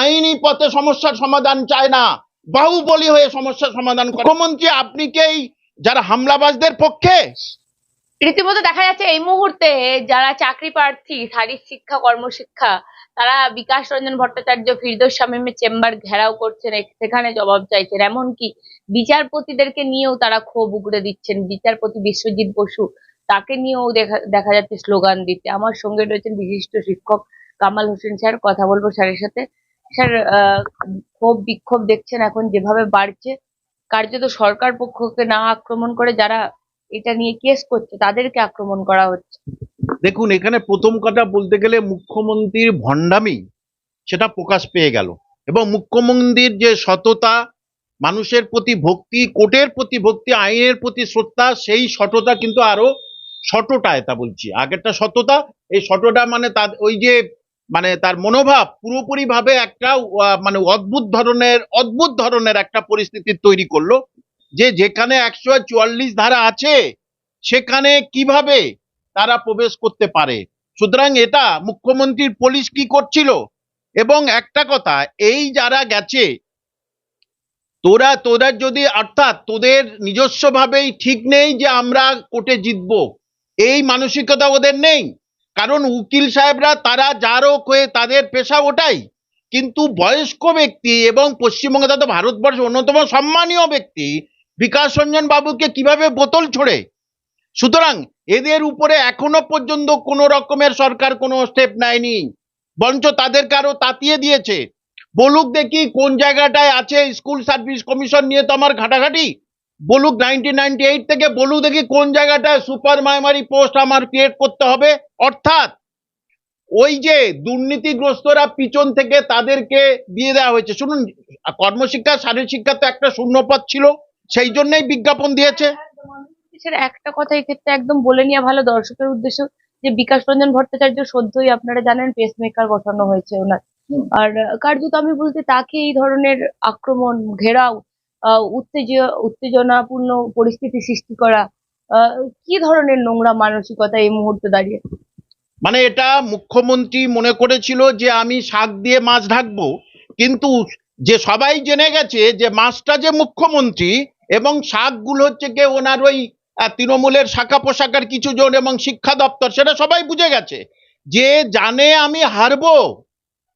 আইনি পথে সমস্যার সমাধান চায় না। বাহুবলী হয়ে সমস্যার সমাধান মুখ্যমন্ত্রী, আপনি কি যারা হামলাবাজদের পক্ষে? রীতিমতো দেখা যাচ্ছে এই মুহূর্তে যারা চাকরি প্রার্থী শারীর শিক্ষা, কর্মশিক্ষা, তারা বিকাশ রঞ্জন ভট্টাচার্য, ফিরদোস শামীমের চেম্বার ঘেরাও করছেন সেখানে জবাব চাইছেন। এমনকি বিচারপতিদেরকে নিয়েও তারা ক্ষোভ উগড়ে দিচ্ছেন। বিচারপতি বিশ্বজিৎ বসু, তাকে নিয়েও দেখা দেখা যাচ্ছে স্লোগান দিতে। আমার সঙ্গে রয়েছেন বিশিষ্ট শিক্ষক কামাল হোসেন স্যার। কথা বলব স্যারের সাথে। স্যার ক্ষোভ বিক্ষোভ দেখছেন এখন যেভাবে বাড়ছে, কার্যত সরকার পক্ষকে না আক্রমণ করে যারা এটা নিয়ে কেস করছে, তাদেরকে আক্রমণ করা হচ্ছে। দেখুন, এখানে প্রথম কথা বলতে গেলে মুখ্যমন্ত্রীর ভণ্ডামি, সেটা প্রকাশ পেয়ে গেল। এবং মুখ্যমন্ত্রীর যে সততা, মানুষের প্রতি ভক্তি, কোর্টের প্রতি ভক্তি, আইনের প্রতি শ্রদ্ধা, সেই সততা কিন্তু আরও সততা এটা বলছি। আগেরটা সততা, এই সততা মানে তার ওই যে মানে তার মনোভাব পুরোপুরি ভাবে একটা মানে অদ্ভুত ধরনের অদ্ভুত ধরনের একটা পরিস্থিতি তৈরি করল। যে যেখানে একশো চুয়াল্লিশ ধারা আছে, সেখানে কীভাবে তারা প্রবেশ করতে পারে? সুতরাং এটা মুখ্যমন্ত্রীর পুলিশ কি করছিল? এবং একটা কথা, এই যারা গেছে, তোরা তোরা যদি, অর্থাৎ তোদের নিজস্বভাবেই ঠিক নেই যে আমরা কোর্টে জিতব, এই মানসিকতা ওদের নেই। কারণ উকিল সাহেবরা তারা যারও হয়ে তাদের পেশা ওটাই। কিন্তু বয়স্ক ব্যক্তি এবং পশ্চিমবঙ্গে তথা ভারতবর্ষের অন্যতম সম্মানীয় ব্যক্তি বিকাশ রঞ্জন বাবুকে কীভাবে বোতল ছোড়ে? সুতরাং এদের উপরে এখনও পর্যন্ত কোনো রকমের সরকার কোনো স্টেপ নেয়নি। বরঞ্চ তাদেরকে আরও তাতিয়ে দিয়েছে। বলুক দেখি কোন জায়গাটায় আছে স্কুল সার্ভিস কমিশন নিয়ে তো আমার ঘাটাঘাটি। বলুক নাইনটিন নাইনটি এইট থেকে বলুক দেখি কোন জায়গাটায় সুপার মাইমারি পোস্ট আমার ক্রিয়েট করতে হবে। অর্থাৎ ওই যে দুর্নীতিগ্রস্তরা পিছন থেকে তাদেরকে দিয়ে দেওয়া হয়েছে। শুনুন কর্মশিক্ষা শারীরিক শিক্ষা তো একটা শূন্যপদ ছিল সেই জন্যই বিজ্ঞাপন দিয়েছে। একটা কথা এই ক্ষেত্রে একদম বলে নেওয়া ভালো। দর্শকের উদ্দেশ্য যে বিকাশ রঞ্জন ভট্টাচার্য সদ্যই আপনারা জানেন পেসমেকার বসানো হয়েছে ওনার। আর কার্যত আমি বলতে তাকে এই ধরনের আক্রমণ ঘেরাও উত্তেজ উত্তেজনাপূর্ণ পরিস্থিতি সৃষ্টি করা কি ধরনের নোংরা মানসিকতা এই মুহূর্তে দাঁড়িয়ে? মানে এটা মুখ্যমন্ত্রী মনে করেছিল যে আমি শাক দিয়ে মাছ ঢাকবো, কিন্তু যে সবাই জেনে গেছে যে মাছটা যে মুখ্যমন্ত্রী এবং শাকগুলো হচ্ছে কি ওনার ওই তৃণমূলের শাখা পোশাকার কিছু জন এবং শিক্ষা দপ্তর, সেটা সবাই বুঝে গেছে। যে জানে আমি হারবো,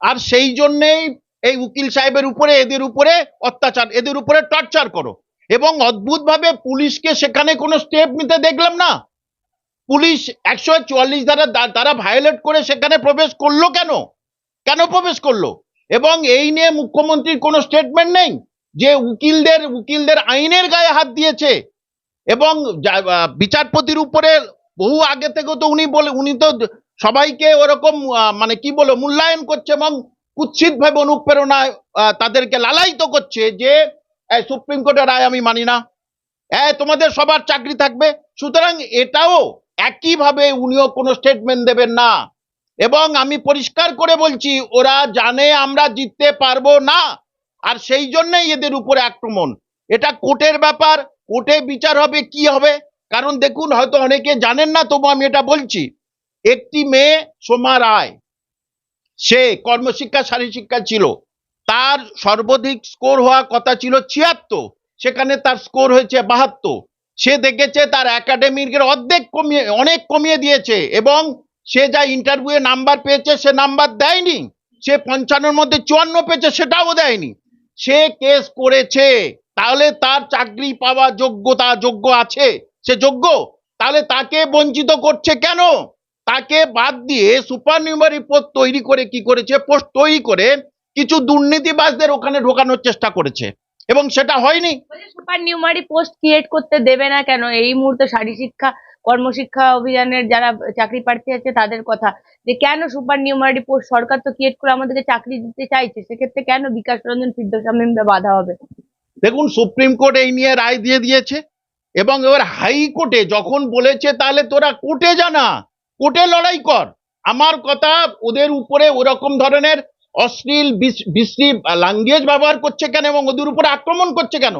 আর সেই জন্যেই এই উকিল সাহেবের উপরে, এদের উপরে অত্যাচার, এদের উপরে টর্চার করো। এবং অদ্ভুতভাবে পুলিশকে সেখানে কোনো স্টেপ নিতে দেখলাম না। পুলিশ একশো চুয়াল্লিশ দ্বারা তারা ভায়োলেট করে সেখানে প্রবেশ করল কেন? কেন প্রবেশ করল? এবং এই নিয়ে মুখ্যমন্ত্রীর কোনো স্টেটমেন্ট নেই যে উকিলদের উকিলদের আইনের গায়ে হাত দিয়েছে। এবং বিচারপতির উপরে বহু আগে থেকে তো উনি বলে, উনি তো সবাইকে ওরকম মানে কি বলো মূল্যায়ন করছে এবং কুৎসিত ভাবে অনুপ্রেরণায় তাদেরকে লালায়িত করছে যে সুপ্রিম কোর্টের রায় আমি মানি না। হ্যাঁ তোমাদের সবার চাকরি থাকবে। সুতরাং এটাও একইভাবে উনিও কোনো স্টেটমেন্ট দেবেন না। এবং আমি পরিষ্কার করে বলছি, ওরা জানে আমরা জিততে পারব না। আর সেই জন্যই এদের উপরে আক্রমণ। এটা কোর্টের ব্যাপার। কোর্টে বিচার হবে, কি হবে? কারণ দেখুন, হয়তো অনেকে জানেন না, তবু আমি এটা বলছি। একটি মেয়ে সোমা রায়। সে কর্মশিক্ষা শারীরিক শিক্ষা ছিল। তার সর্বাধিক স্কোর হওয়ার কথা ছিল ছিয়াত্তর। সেখানে তার স্কোর হয়েছে বাহাত্তর। সে দেখেছে তার একাডেমিকের অর্ধেক কমিয়ে, অনেক কমিয়ে দিয়েছে এবং সে যা ইন্টারভিউয়ে নাম্বার পেয়েছে, সে নাম্বার দেয়নি। সে পঞ্চান্নর মধ্যে চুয়ান্ন পেয়েছে, সেটাও দেয়নি। সে কেস করেছে। তাহলে তার চাকরি পাওয়া যোগ্যতা যোগ্য আছে? সে যোগ্য? তাহলে তাকে বঞ্চিত করছে কেন? তাকে বাদ দিয়ে সুপার নিউমারি পোস্ট তৈরি করে কি করেছে? পোস্ট তৈরি করে কিছু দুর্নীতিবাজদের ওখানে ঢোকানোর চেষ্টা করেছে। এবং সেটা হয়নি। সুপার নিউমারি পোস্ট ক্রিয়েট করতে দেবে না কেন? এই মুহূর্তে শারীর শিক্ষা কর্মশিক্ষা অভিযানের যারা চাকরি প্রার্থী আছে তাদের কথা। যে কেন সুপার নিউমারি পোস্ট সরকার তো ক্রিয়েট করে আমাদেরকে চাকরি দিতে চাইছে? সেক্ষেত্রে কেন বিকাশ রঞ্জন ফিরদৌস আমিনরা বাধা হবে? দেখুন সুপ্রিম কোর্ট এই নিয়ে রায় দিয়ে দিয়েছে। এবং এবার হাইকোর্টে যখন বলেছে তাহলে তোরা কোর্টে জানা কোর্টে লড়াই কর। আমার কথা ওদের উপরে ওরকম ধরনের অশ্লীল বিশ্রী ল্যাঙ্গুয়েজ ব্যবহার করছে কেন এবং ওদের উপরে আক্রমণ করছে কেন?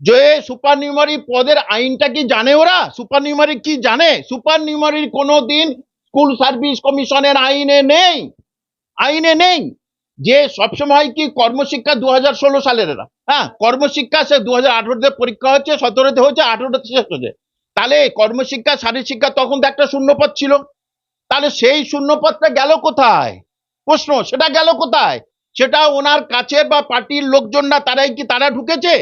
যে সুপার নিউমারি পদের আইনটা কি জানে ওরা? সুপার নিউমারি কি জানে? সুপার নিউমারির কোনো দিন স্কুল সার্ভিস কমিশনের আইনে নেই। আইনে নেই। যে সবসময় কি কর্মশিক্ষা দু হাজার ষোলো সালের এরা? হ্যাঁ কর্মশিক্ষা সে দু হাজার আঠেরোতে পরীক্ষা হচ্ছে, সতেরোতে হচ্ছে, আঠেরোতে শেষ হচ্ছে। তাহলে কর্মশিক্ষা শারীর শিক্ষা তখন তো একটা শূন্যপদ ছিল। তাহলে সেই শূন্যপদটা গেল কোথায়? প্রশ্ন, সেটা গেল কোথায়? সেটা ওনার কাছের বা পার্টির লোকজনরা, তারাই কি তারা ঢুকেছে?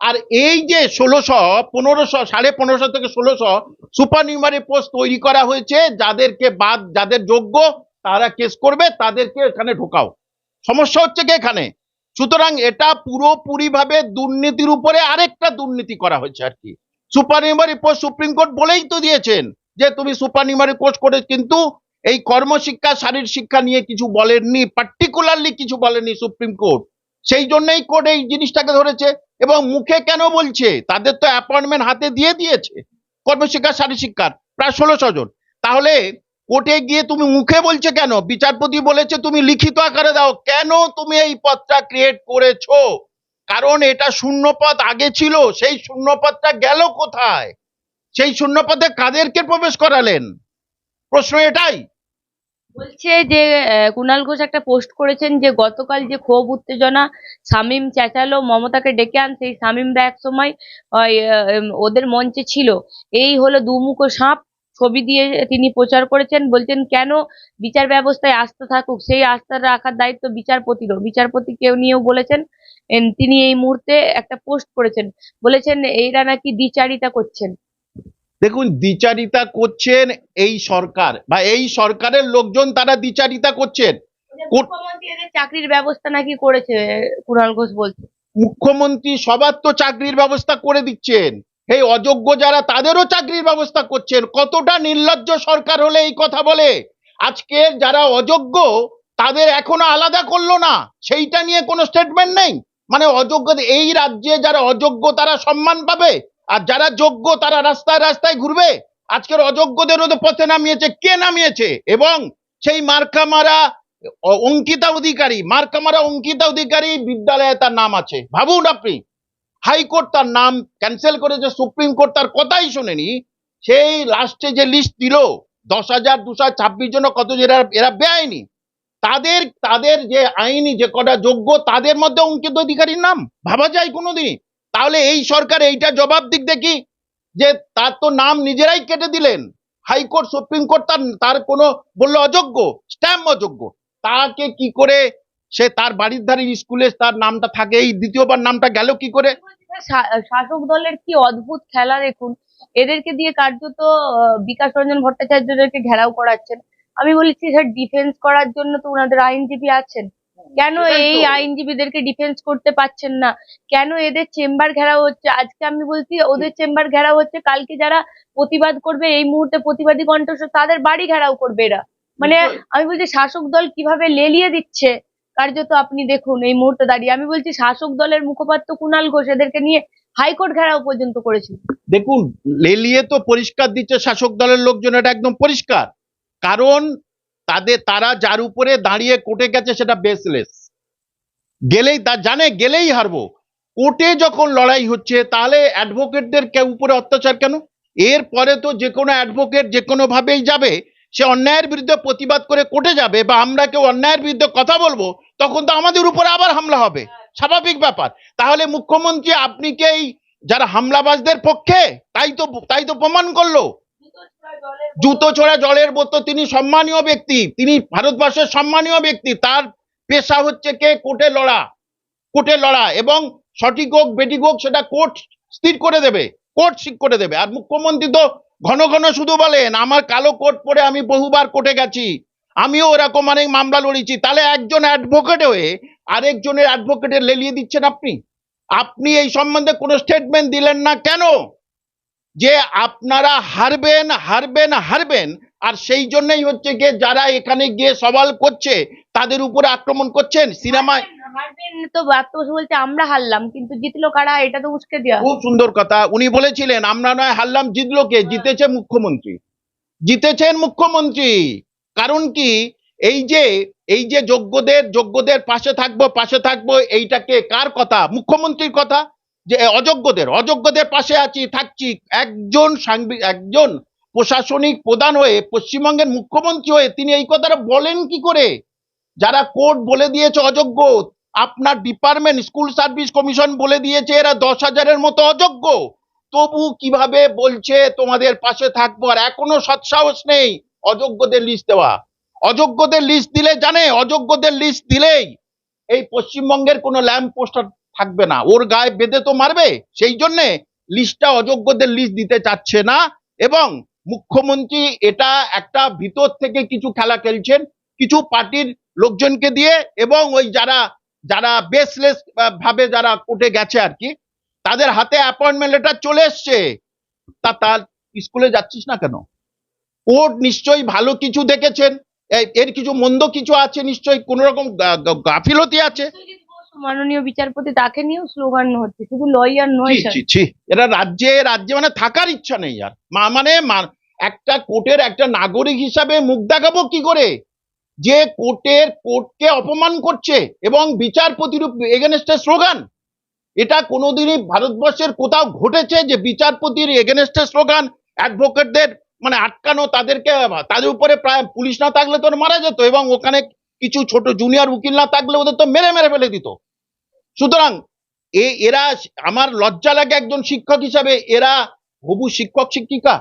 আর এই যে ষোলোশো, পনেরোশো, সাড়ে পনেরোশো থেকে ষোলোশো সুপার নিউমারি পোস্ট তৈরি করা হয়েছে, যাদেরকে বাদ, যাদের যোগ্য, তারা কেস করবে, তাদেরকে এখানে ঢোকাও। সমস্যা হচ্ছে কি এখানে? সুতরাং এটা পুরোপুরি ভাবে দুর্নীতির উপরে আরেকটা দুর্নীতি করা হয়েছে আর কি। Supernumerary post supreme court বলেই তো দিয়েছেন। যে তুমি সুপার নিউমারি কোর্স করে কিন্তু এই কর্মশিক্ষা শারীর শিক্ষা নিয়ে কিছু বলেননি পার্টিকুলারলি কিছু বলেননি সুপ্রিম কোর্ট। সেই জন্যই কোর্ট এই জিনিসটাকে ধরেছে এবং মুখে কেন বলছে? তাদের তো অ্যাপয়েন্টমেন্ট হাতে দিয়ে দিয়েছে কর্মশিক্ষা শারীর শিক্ষার প্রায় ষোলোশো জন। তাহলে কোর্টে গিয়ে তুমি মুখে বলছে কেন? বিচারপতি বলেছে তুমি লিখিত আকারে দাও। কেন তুমি এই পদটা ক্রিয়েট করেছ? কারণ এটা শূন্য পদ আগে ছিল, সেই শূন্য পদটা গেল কোথায়? সেই শূন্য পদে কাদেরকে প্রবেশ করালেন? প্রশ্ন এটাই। বলছে যে কুণাল ঘোষ একটা পোস্ট করেছেন যে, গতকাল যে ক্ষোভ, উত্তেজনা, শামীম চেঁচালো মমতাকে ডেকে আন, সেই শামীমরা এক সময় ওদের মঞ্চে ছিল। এই হলো দুমুখো সাপ, ছবি দিয়ে তিনি প্রচার করেছেন, বলছেন, কেন বিচার ব্যবস্থায় আস্থা থাকুক? সেই আস্থা রাখার দায়িত্ব বিচারপতিরও। বিচারপতি কেউ নিয়েও বলেছেন তিনি এই মুহূর্তে একটা পোস্ট করেছেন। বলেছেন, এরা নাকি দ্বিচারিতা করছেন। দেখুন দ্বিচারিতা করছেন এই সরকার বা এই সরকারের লোকজন তারা দ্বিচারিতা করছেন। চাকরির ব্যবস্থা নাকি করেছে কুণাল ঘোষ বলছে। মুখ্যমন্ত্রী সবার তো চাকরির ব্যবস্থা করে দিচ্ছেন। এই অযোগ্য যারা তাদেরও চাকরির ব্যবস্থা করছেন। কতটা নির্লজ্জ সরকার হলে এই কথা বলে? আজকে যারা অযোগ্য তাদের এখনও আলাদা করল না। সেইটা নিয়ে কোনো স্টেটমেন্ট নেই। মানে অযোগ্য এই রাজ্যে যারা অযোগ্য তারা সম্মান পাবে? আর যারা যোগ্য, তারা রাস্তায় রাস্তায় ঘুরবে। আজকের অযোগ্যদেরও তো পথে নামিয়েছে। কে নামিয়েছে? এবং সেই মার্কা মারা অঙ্কিতা অধিকারী, মার্কা মারা অঙ্কিতা অধিকারী বিদ্যালয়ে তার নাম আছে। ভাবুন আপনি, হাইকোর্ট তার নাম ক্যান্সেল করেছে, সুপ্রিম কোর্ট তার কথাই শোনেনি। সেই লাস্টে যে লিস্ট দিল, দশ হাজার দুশো ছাব্বিশ জন কত এরা এরা বেআইনি। তাদের তাদের যে আইনি যে কটা যোগ্য, তাদের মধ্যে অঙ্কিত অধিকারীর নাম। ভাবা যায় কোনোদিনই। তাহলে এই সরকার এইটা জবাব দিক দেখি, যে তার তো নাম নিজেরাই কেটে দিলেন। হাইকোর্ট, সুপ্রিম কোর্ট তার তার কোনো বলল অযোগ্য, স্ট্যাম্প অযোগ্য। তাকে কি করে সে তার বাড়ির ধারে স্কুলে তার নামটা থাকে, এই দ্বিতীয়বার নামটা গেল কি করে? শাসক দলের কি অদ্ভুত খেলা দেখুন। এদেরকে দিয়ে কার্যত বিকাশ রঞ্জন ভট্টাচার্যদেরকে ঘেরাও করাচ্ছেন। আমি বলেছি, স্যার ডিফেন্স করার জন্য তো ওনাদের আইনজীবী আছেন। কেন এই আইনজীবীদেরকে ডিফেন্স করতে পারছেন না? কেন এদের চেম্বার ঘেরাও হচ্ছে? আজকে আমি বলছি ওদের চেম্বার ঘেরাও হচ্ছে কালকে যারা প্রতিবাদ করবে এই মুহূর্তে প্রতিবাদী কণ্ঠস্বর তাদের বাড়ি ঘেরাও করবে এরা। মানে আমি বলছি শাসক দল কীভাবে লেলিয়ে দিচ্ছে? কার্যত আপনি দেখুন এই মুহূর্তে দাঁড়িয়ে। আমি বলছি শাসক দলের মুখপাত্র কুণাল ঘোষ এদেরকে নিয়ে হাইকোর্ট ঘেরাও পর্যন্ত করেছিল। দেখুন লেলিয়ে তো পরিষ্কার দিচ্ছে শাসক দলের লোকজন এটা একদম পরিষ্কার। কারণ তাদের, তারা যার উপরে দাঁড়িয়ে কোর্টে গেছে সেটা বেসলেস গেলেই তা জানে, গেলেই হারবো। কোর্টে যখন লড়াই হচ্ছে, তাহলে অ্যাডভোকেটদের কে উপরে অত্যাচার কেন? এর পরে তো যে কোনো অ্যাডভোকেট যে কোনো ভাবেই যাবে। সে অন্যায়ের বিরুদ্ধে প্রতিবাদ করে কোর্টে যাবে বা আমরা কেউ অন্যায়ের বিরুদ্ধে কথা বলব, তখন তো আমাদের উপরে আবার হামলা হবে। স্বাভাবিক ব্যাপার। তাহলে মুখ্যমন্ত্রী, আপনি কি এই যারা হামলাবাজদের পক্ষে? তাই তো তাই তো প্রমাণ করল। জুতো ছোড়া জলের বোতল, তিনি সম্মানীয় ব্যক্তি, তিনি ভারতবর্ষের সম্মানীয় ব্যক্তি, তার পেশা হচ্ছে কে? কোর্টে লড়া কোর্টে লড়া, এবং সঠিক হোক, বেঠিক হোক, সেটা কোর্ট স্থির করে দেবে, কোর্ট ঠিক করে দেবে। আর মুখ্যমন্ত্রী তো ঘন ঘন শুধু বলেন, আমার কালো কোর্ট পরে আমি বহুবার কোর্টে গেছি, আমিও ওরকম অনেক মামলা লড়েছি। তাহলে একজন অ্যাডভোকেট হয়ে আরেকজনের অ্যাডভোকেটের লেলিয়ে দিচ্ছেন আপনি? আপনি এই সম্বন্ধে কোনো স্টেটমেন্ট দিলেন না কেন? যে আপনারা হারবেন হারবেন হারবেন আর সেই জন্যই হচ্ছে গিয়ে যারা এখানে গিয়ে সওয়াল করছে তাদের উপরে আক্রমণ করছেন সিনেমায় তো বলছে আমরা হারলাম কিন্তু জিতলো কারা? এটা তো উস্কে দেওয়া খুব সুন্দর কথা। উনি বলেছিলেন আমরা নয় হারলাম জিতলো কে? জিতেছে মুখ্যমন্ত্রী। জিতেছেন মুখ্যমন্ত্রী। কারণ কি? এই যে এই যে যোগ্যদের যোগ্যদের পাশে থাকব পাশে থাকব এইটাকে কার কথা? মুখ্যমন্ত্রীর কথা। যে অযোগ্যদের অযোগ্যদের পাশে আছি, থাকছি। একজন সাংবি- একজন প্রশাসনিক প্রধান হয়ে, পশ্চিমবঙ্গের মুখ্যমন্ত্রী হয়ে তিনি এই কথাটা বলেন কি করে? যারা কোর্ট বলে দিয়েছে অযোগ্য, আপনার ডিপার্টমেন্ট, স্কুল সার্ভিস কমিশন বলে দিয়েছে, এরা দশ হাজারের মতো অযোগ্য। তবু কীভাবে বলছে, তোমাদের পাশে থাকব, আর এখনও সৎসাহস নেই অযোগ্যদের লিস্ট দেওয়া। অযোগ্যদের লিস্ট দিলে জানে, অযোগ্যদের লিস্ট দিলেই এই পশ্চিমবঙ্গের কোনো ল্যাম্প পোস্টার থাকবে না। ওর গায়ে বেঁধে তো মারবে। সেই জন্যে লিস্টটা অযোগ্যদের লিস্ট দিতে চাচ্ছে না এবং মুখ্যমন্ত্রী এটা একটা ভিতর থেকে কিছু খেলা খেলছেন, কিছু পার্টির লোকজনকে দিয়ে এবং ওই যারা যারা বেসলেস ভাবে যারা কোর্টে গেছে আর কি, তাদের হাতে অ্যাপয়েন্টমেন্ট লেটার চলে এসছে। তা তার স্কুলে যাচ্ছিস না কেন? কোর্ট নিশ্চয়ই ভালো কিছু দেখেছেন। এর কিছু মন্দ কিছু আছে নিশ্চয়ই কোন রকম গাফিলতি আছে। মাননীয় বিচারপতি তাকে নিয়েও স্লোগান হচ্ছে শুধু লয়ার নয় ছি, ছি, ছি। এরা রাজ্যে রাজ্যে মানে থাকার ইচ্ছা নেই আর। মা- মানে মা- একটা কোর্টের একটা নাগরিক হিসাবে মুখ দেখাবো কি করে? যে কোর্টের কোর্টকে অপমান করছে এবং বিচারপতির এগেনস্টে স্লোগান। এটা কোনোদিনই ভারতবর্ষের কোথাও ঘটেছে যে বিচারপতির এগেনস্টে স্লোগান অ্যাডভোকেটদের মানে আটকানো তাদেরকে তাদের উপরে প্রায় পুলিশ না থাকলে তো ওরা মারা যেত এবং ওখানে কিছু ছোট জুনিয়র উকিল না থাকলে ওদের তো মেরে মেরে ফেলে দিত। সুতরাং এ, এরা আমার লজ্জা লাগে একজন শিক্ষক হিসাবে, এরা হবু শিক্ষক, শিক্ষিকা।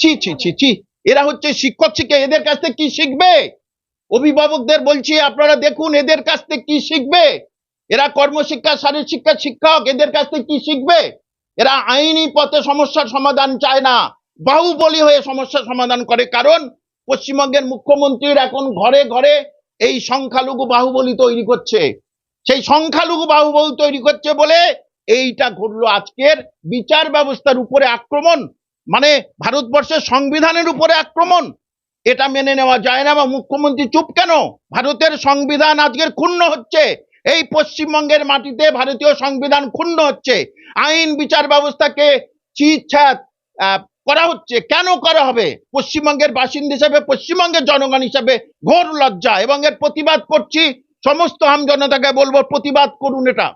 ছি ছি ছি ছি। এরা হচ্ছে শিক্ষক শিক্ষা এদের কাছ থেকে কি শিখবে? অভিভাবকদের বলছি, আপনারা দেখুন, এদের কাছ থেকে কি শিখবে? এরা কর্মশিক্ষা শারীর শিক্ষা, শিক্ষক, এদের কাছ থেকে কি শিখবে? এরা আইনি পথে সমস্যার সমাধান চায় না। বাহুবলী হয়ে সমস্যার সমাধান করে, কারণ পশ্চিমবঙ্গের মুখ্যমন্ত্রীর এখন ঘরে ঘরে এই সংখ্যালঘু বাহুবলী তৈরি করছে। সেই সংখ্যালঘু বাহুবল তৈরি করছে বলে এইটা ঘটলো আজকের বিচার ব্যবস্থার উপরে আক্রমণ মানে ভারতবর্ষের সংবিধানের উপরে আক্রমণ। এটা মেনে নেওয়া যায় না বা মুখ্যমন্ত্রী চুপ কেন? ভারতের সংবিধান আজকের ক্ষুণ্ণ হচ্ছে। এই পশ্চিমবঙ্গের মাটিতে ভারতীয় সংবিধান ক্ষুণ্ণ হচ্ছে। আইন বিচার ব্যবস্থাকে চিৎসাত করা হচ্ছে। কেন করা হবে? পশ্চিমবঙ্গের বাসিন্দা হিসাবে, পশ্চিমবঙ্গের জনগণ হিসাবে ঘোর লজ্জা এবং এর প্রতিবাদ করছি সমস্ত আমজনতাকে বলব প্রতিবাদ করুন এটা।